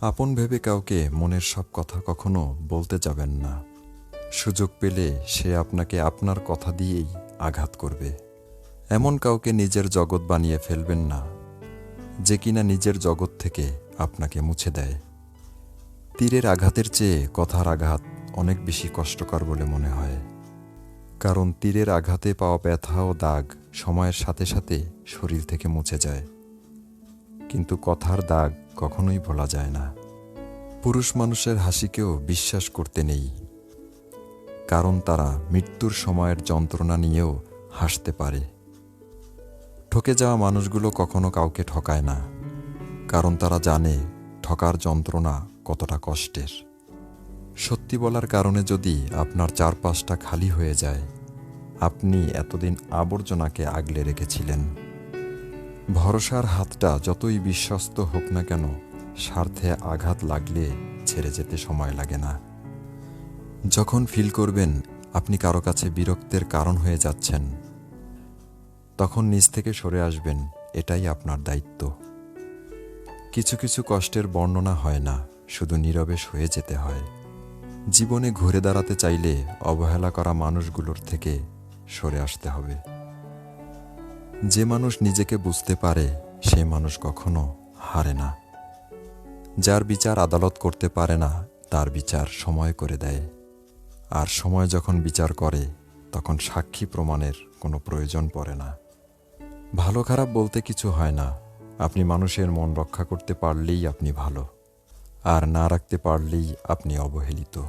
আপন ভেবে কাউকে মনের সব কথা কখনো বলতে যাবেন না। সুযোগ পেলে সে আপনাকে আপনার কথা দিয়েই আঘাত করবে। এমন কাউকে নিজের জগৎ বানিয়ে ফেলবেন না, যে কিনা নিজের জগৎ থেকে আপনাকে মুছে দেয়। তীরের আঘাতের চেয়ে কথার আঘাত অনেক বেশি কষ্টকর বলে মনে হয়। কারণ তীরের আঘাতে পাওয়া ব্যথা ও দাগ সময়ের সাথে সাথে শরীর থেকে মুছে যায়। কিন্তু কথার দাগ কখনোই ভোলা যায় না। পুরুষ মানুষের হাসিকেও বিশ্বাস করতে নেই। কারণ তারা মৃত্যুর সময়ের যন্ত্রণা নিয়েও হাসতে পারে। ঠকে যাওয়া মানুষগুলো কখনো কাউকে ঠকায় না। কারণ তারা জানে ঠকার যন্ত্রণা কতটা কষ্টের। সত্যি বলার কারণে যদি আপনার চারপাশটা খালি হয়ে যায়, আপনি এতদিন আবর্জনাকে আগলে রেখেছিলেন। ভরসার হাতটা যতই বিশ্বস্ত হোক না কেন, স্বার্থে আঘাত লাগলে ছেড়ে যেতে সময় লাগে না। যখন ফিল করবেন আপনি কারও কাছে বিরক্তের কারণ হয়ে যাচ্ছেন, তখন নিজ থেকে সরে আসবেন, এটাই আপনার দায়িত্ব। কিছু কিছু কষ্টের বর্ণনা হয় না, শুধু নীরবে সয়ে যেতে হয়। জীবনে ঘুরে দাঁড়াতে চাইলে অবহেলা করা মানুষগুলোর থেকে সরে আসতে হবে। যে মানুষ নিজেকে বুঝতে পারে, সে মানুষ কখনো হারে না। যার বিচার আদালত করতে পারে না, তার বিচার সময় করে দেয়। আর সময় যখন বিচার করে, তখন সাক্ষী প্রমাণের কোনো প্রয়োজন পড়ে না। ভালো খারাপ বলতে কিছু হয় না। আপনি মানুষের মন রক্ষা করতে পারলেই আপনি ভালো। আর না রাখতে পারলেই আপনি অবহেলিত।